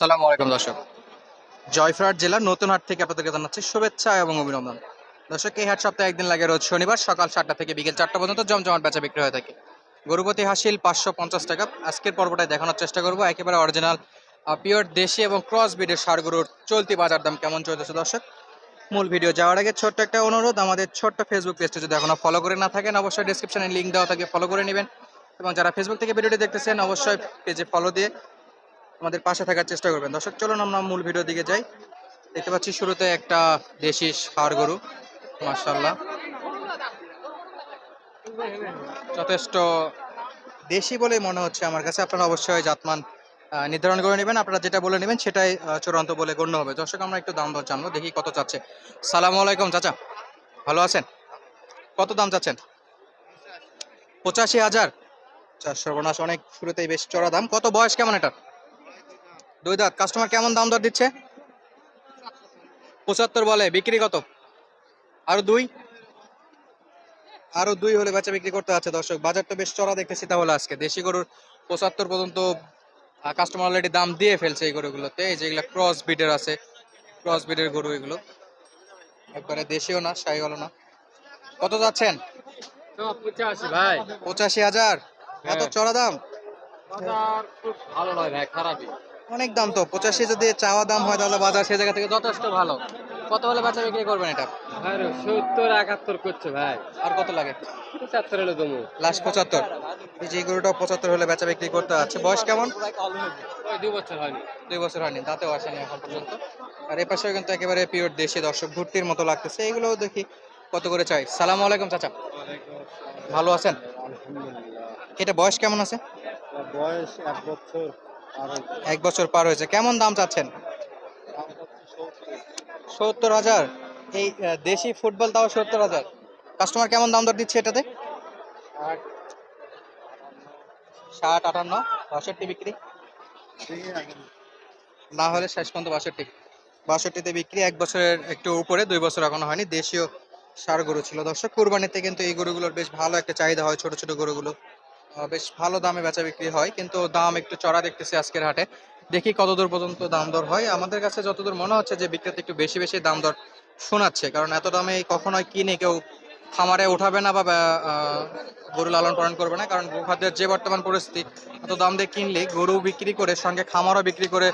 সালামু আলাইকুম, দর্শক। জয়ফ্রাট জেলার নতুন হাট থেকে আপনাদেরকে জানাচ্ছি শুভেচ্ছা এবং অভিনন্দন। দর্শক, এই হাট সপ্তাহে একদিন লাগে রোজ শনিবার সকাল সাতটা থেকে বিকেল চারটা পর্যন্ত জমজমাট বেচা বিক্রি হয়ে থাকে। গরুপতি হাসিল পাঁচশো পঞ্চাশ টাকা। আজকের পর্বটায় দেখানোর চেষ্টা করব। একেবারে অরিজিনাল পিওর দেশি এবং ক্রস ব্রিডের সার গরুর চলতি বাজার দাম কেমন চলতেছে, দর্শক? মূল ভিডিও যাওয়ার আগে ছোট্ট একটা অনুরোধ। আমাদের ছোট্ট ফেসবুক পেজটা যদি এখনও ফলো করে না থাকেন, অবশ্যই ডিসক্রিপশনে লিঙ্ক দেওয়া থাকে ফলো করে নেবেন। এবং যারা ফেসবুক থেকে ভিডিওটি দেখতেছেন, অবশ্যই পেজে ফলো দিয়ে আমাদের পাশে থাকার চেষ্টা করবেন। দর্শক, চলুন আমরা মূল ভিডিওর দিকে যাই। দেখতে পাচ্ছি শুরুতে একটা দেশি ষাঁড় গরু। মার্শাল্লাহ যথেষ্ট দেশি বলে মনে হচ্ছে আমার কাছে। আপনারা অবশ্যই জাতমান নির্ধারণ করে নেবেন। আপনারা যেটা বলে নেবেন সেটাই চূড়ান্ত বলে গণ্য হবে। দর্শক, আমরা একটু দাম দর জানব, দেখি কত চাচ্ছে। সালাম আলাইকুম, চাচা। ভালো আছেন? কত দাম চাচ্ছেন? পঁচাশি হাজার। সর্বনাশ, অনেক শুরুতেই বেশ চড়া দাম। কত বয়স কেমন এটা দুই দাঁত। কাস্টমার কেমন দাম দর দিচ্ছে? পঁচাত্তর বলে বিক্রি কত? আরও দুই? আরও দুই হলে বেচা বিক্রি করতে আছে দর্শক। বাজারটা বেশ চড়া দেখতেছি তাহলে আজকে। দেশি গরুর পঁচাত্তর পর্যন্ত কাস্টমার অলরেডি দাম দিয়ে ফেলছে এই গরুগুলোতে। এই যেগুলো ক্রস বিডের আছে। ক্রস বিডের গরু এগুলো। একবারে দেশিও না সাইগল না। কত যাচ্ছেন? পঁচাশি হাজার। এত হ্যাঁ। চড়া দাম? বাজার ভালো নয় ভাই খারাপই। অনেক দাম তো? পঁচাশি যদি চাওয়া দাম হয় তাহলে বাজার সে জায়গা থেকে যথেষ্ট ভালো। কত হলে বেচা বিক্রি করবেন এটা? সত্তর একাত্তর করছে ভাই। আর কত লাগে? পঁচাত্তর হলে দমু লাস্ট পঁচাত্তর। এই যে গরুটা পঁচাত্তর হলে বেচা বিক্রি করতে আছে। বয়স কেমন? ওই দু বছর হয়নি। দুই বছর হয়নি দাঁতেও আসেনি এখন পর্যন্ত। আর এ পাশেও কিন্তু একেবারে পিওর দেশি দর্শক ভর্তির মতো লাগতেছে। এগুলোও দেখি কত করে চাই। সালাম আলাইকুম চাচা। ভালো আছেন? এটা বয়স কেমন আছে? বয়স এক বছর। এক বছর পার হয়েছে। কেমন দাম চাচ্ছেন? সত্তর হাজার। এই দেশি ফুটবল তাও সত্তর হাজার। কাস্টমার কেমন দাম দর দিচ্ছে এটাতে? ষাট, আটান্ন, বাষট্টি বিক্রি। না হলে শেষ পর্যন্ত বাষট্টি। বাষট্টিতে বিক্রি এক বছরের একটু উপরে, দুই বছর এখনও হয়নি। দেশীয় সার গরু ছিল। দর্শক, কুরবানিতে কিন্তু এই গরুগুলোর বেশ ভালো একটা চাহিদা হয় ছোট ছোট গরুগুলো। বেশ ভালো দামে বেচা বিক্রি হয় কিন্তু দাম একটু চড়া দেখতেছি আজকের হাটে। দেখি কতদূর পর্যন্ত দাম দর হয়। আমাদের কাছে যতদূর মনে হচ্ছে যে বিক্রেতা একটু বেশি বেশি দাম দর শোনাচ্ছে কারণ এত দামে কখনোই কিনে কেউ খামারে উঠাবে না বা গরু লালন পালন করবে না কারণ গোখাদ্যের যে বর্তমান পরিস্থিতি এত দাম দিয়ে কিনলে গরু বিক্রি করে সঙ্গে খামারও বিক্রি করে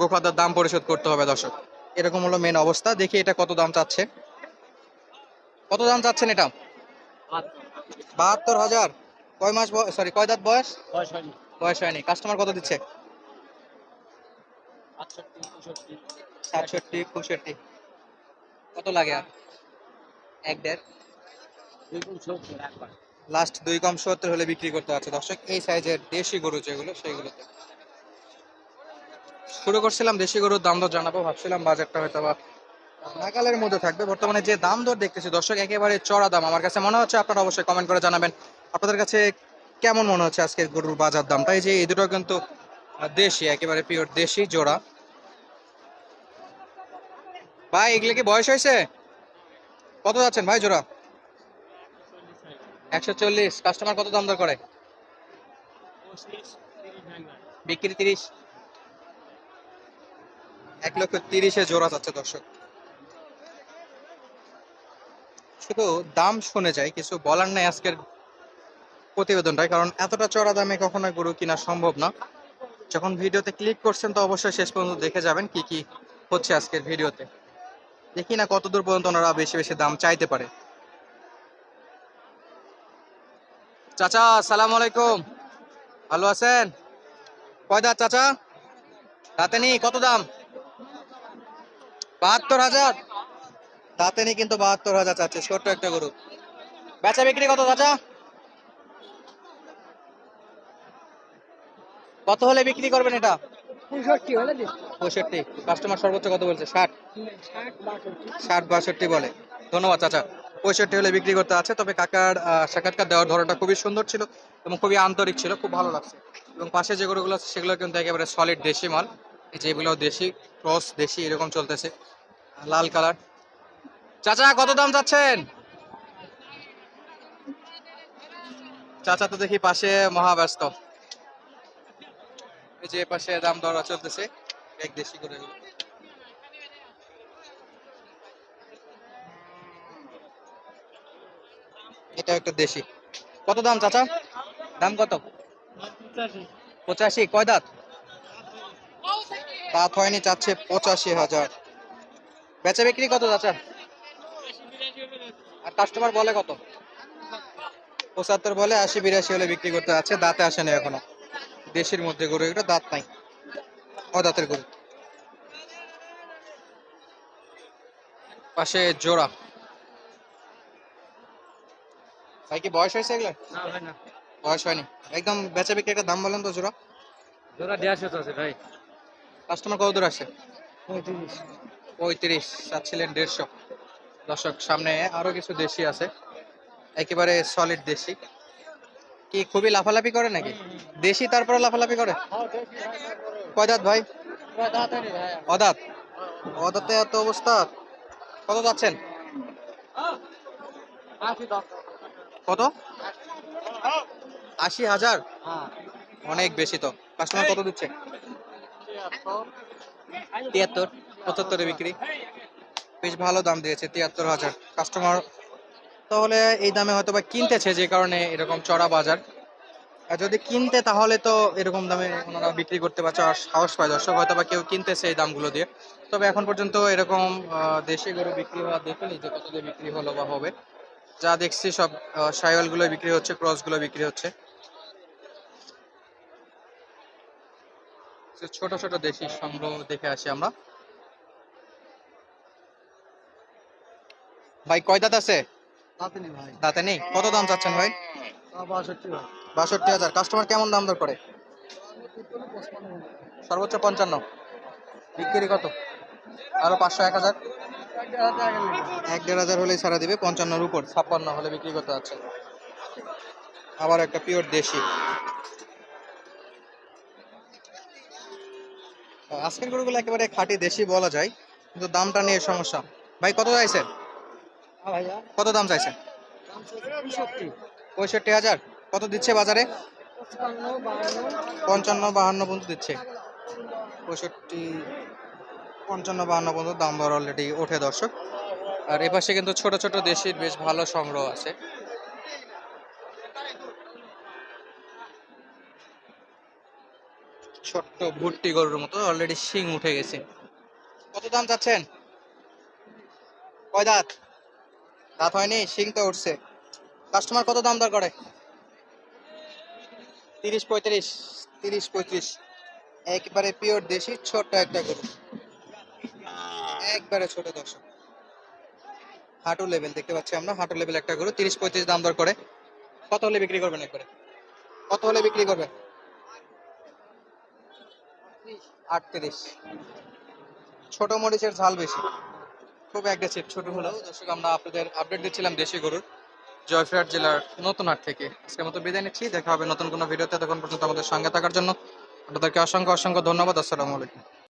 গোখাদ্যের দাম পরিশোধ করতে হবে দর্শক। এরকম হলো মেন অবস্থা। দেখি এটা কত দাম চাচ্ছে। কত দাম চাচ্ছেন এটা? বাহাত্তর হাজার? কয় মাস সরি কয় দাঁত বয়স? বয়স হয়নি। কাস্টমার কত দিচ্ছে? সাতষট্টি পঁয়ষট্টি কত লাগে আর? এক দেড়? লাস্ট দুই কম সত্তর হলে বিক্রি করতে আছে দর্শক এই সাইজের দেশি গরু যেগুলো সেইগুলোতে। শুরু করছিলাম দেশি গরুর দাম দর জানাব ভাবছিলাম বাজারটা হয়তো বা নাগালের মধ্যে থাকবে। বর্তমানে যে দাম দর দেখতেছি দর্শক একেবারে চড়া দাম। আমার কাছে মনে হচ্ছে আপনারা অবশ্যই কমেন্ট করে জানাবেন। আপনাদের কাছে কেমন মনে হচ্ছে আজকের গরুর বাজার দামটা? এই যে এই দুটো কিন্তু দেশি, একেবারে পিওর দেশি জোড়া। ভাই, এগুলো কি বয়স হয়েছে? কত যাচ্ছেন ভাই জোড়া? একশো চল্লিশ। কাস্টমার কত দাম দর করে? বিক্রি তিরিশ। এক লক্ষ তিরিশে জোড়া যাচ্ছে দর্শক। শুধু দাম শুনে যায় কিছু বলার নাই আজকের প্রতিবেদনটাই, কারণ এতটা চড়া দামে কখনো গরু কিনা সম্ভব না। যখন ভিডিওতে ক্লিক করছেন, তো অবশ্যই শেষ পর্যন্ত দেখে যাবেন কি কি হচ্ছে আজকের ভিডিওতে। দেখি না কত দূর পর্যন্ত ওনারা বেশি বেশি দাম চাইতে পারে। চাচা, সালাম আলাইকুম। ভালো আছেন? কয় দাঁত চাচা? দাঁতে নি কত দাম? বাহাত্তর হাজার? দাঁতে নি কিন্তু বাহাত্তর হাজার চাচ্ছে, ছোট্ট একটা গরু। বেচা বিক্রি কত চাচা? কত হলে বিক্রি করবেন এটা? পঁয়ষট্টি হলে পঁয়ষট্টি। কাস্টমার সর্বোচ্চ কত বলছে? ষাট? ষাট বাষট্টি বলে। ধন্যবাদ চাচা। পঁয়ষট্টি হলে বিক্রি করতে আছে তবে কাকার সাক্ষাৎকার দেওয়ার ধরনটা খুবই সুন্দর ছিল এবং খুবই আন্তরিক ছিল খুব ভালো লাগছে। এবং পাশে যে গরুগুলো আছে সেগুলো কিন্তু একেবারে সলিড দেশি মাল। যেগুলো দেশি ক্রস দেশি এরকম চলতেছে। লাল কালার চাচা কত দাম চাচ্ছেন? চাচা তো দেখি পাশে মহাব্যস্ত। যে পাশে দাম দর চলতেছে, এক দেশি এগুলো। এটা একটা দেশি। কত দাম চাচা? দাম কত? পঁচাশি। কয় দাঁত? দাঁত হয়নি চাচ্ছে পঁচাশি হাজার। বেচা বিক্রি কত চাচা? আর কাস্টমার বলে কত? পঁচাত্তর বলে আশি, বিরাশি হলে বিক্রি করতে যাচ্ছে, দাঁতে আসেনি এখনও। দেশের মধ্যে গরু এটা দাঁত নাই। ও দাঁতের গরু। পাশে জোড়া। ভাই কি বয়স হয়েছে এগুলো না ভাই না। বয়স হয়নি। একদম বেচা বিক্রি একটা দাম বলেন তো জোড়া। জোড়া দেড়শো আছে ভাই। কাস্টমার কত দূর আসে? পঁয়ত্রিশ। পঁয়ত্রিশ চাচ্ছিলেন দেড়শো। দর্শক সামনে আরও কিছু দেশি আছে। একেবারে সলিড দেশি। কি খুবই লাফালাফি করে নাকি? দেশি তারপরে লাফালাফি করে? কয় দাঁত ভাই? অদাঁত। অদাঁতে এত অবস্থা। কত যাচ্ছেন? কত? আশি হাজার? অনেক বেশি তো। কাস্টমার কত দিচ্ছে? তিয়াত্তর, পঁচাত্তরে বিক্রি। বেশ ভালো দাম দিয়েছে, তিয়াত্তর হাজার। কাস্টমার তাহলে এই দামে হয়তো বা কিনতেছে যে কারণে এরকম চড়া বাজার। আর যদি কিনতে, তাহলে তো এরকম দামে ওনারা বিক্রি করতে পারছে। আর সাহস পায় দর্শক হয়তো বা কেউ কিনতেছে এই দামগুলো দিয়ে। তবে এখন পর্যন্ত এরকম দেশি গরু বিক্রি হওয়া দেখিনি যে কত দিয়ে বিক্রি হলো বা হবে। যা দেখছি সব সাইওয়ালগুলো বিক্রি হচ্ছে ক্রসগুলো বিক্রি হচ্ছে। ছোট ছোট দেশি সংগ্রহ দেখে আসি আমরা। ভাই, কয় দাঁত আছে? দাঁতে নেই কত দাম চাচ্ছেন ভাই? বাষট্টি হাজার। কাস্টমার কেমন দাম দর করে? সর্বোচ্চ পঞ্চান্ন। বিক্রি কত? আরও পাঁচশো এক হাজার? এক দেড় হাজার হলেই ছাড়া দিবে পঞ্চান্নর উপর। ছাপ্পান্ন হলে বিক্রি করতে যাচ্ছে আবার একটা পিওর দেশি। আজকের গরুগুলো একেবারে খাঁটি দেশি বলা যায় কিন্তু দামটা নিয়ে সমস্যা। ভাই কত চাইছেন? কত দাম চাইছেন? পঁয়ষট্টি হাজার। কত দিচ্ছে বাজারে? পঞ্চান্ন বাহান্ন পর্যন্ত দিচ্ছে। পঁয়ষট্টি, পঞ্চান্ন বাহান্ন পর্যন্ত দাম দর অলরেডি ওঠে দর্শক। আর এপাশে কিন্তু ছোট ছোট দেশের বেশ ভালো সংগ্রহ আছে। ছোট্ট ভুট্টি গরুর মতো অলরেডি শিং উঠে গেছে। কত দাম চাচ্ছেন? কয় দাঁত? দাঁত হয়নি, শিং তো উঠছে। কাস্টমার কত দাম দর করে? তিরিশ পঁয়ত্রিশ তিরিশ পঁয়ত্রিশ। একবারে পিওর দেশি, ছোট্ট একটা গরু। একবারে ছোট দর্শক। হাঁটু লেভেল দেখতে পাচ্ছি আমরা, হাঁটু লেভেল একটা গরু, তিরিশ পঁয়ত্রিশ দাম দর করে। কত হলে বিক্রি করবেন একবারে? কত হলে বিক্রি করবেন? আটত্রিশ। ছোট মরিচের ঝাল বেশি। খুব অ্যাগ্রেসিভ ছোট হলেও। দর্শক, আমরা আপনাদের আপডেট দিচ্ছিলাম দেশি গরুর। জয়ফ্রাট জেলার নতুন হাট থেকে। আজকের মতো বিদায় নিচ্ছি। দেখা হবে নতুন কোনো ভিডিওতে। তখন পর্যন্ত আমাদের সঙ্গে থাকার জন্য আপনাদেরকে অসংখ্য অসংখ্য ধন্যবাদ। আসসালামু আলাইকুম।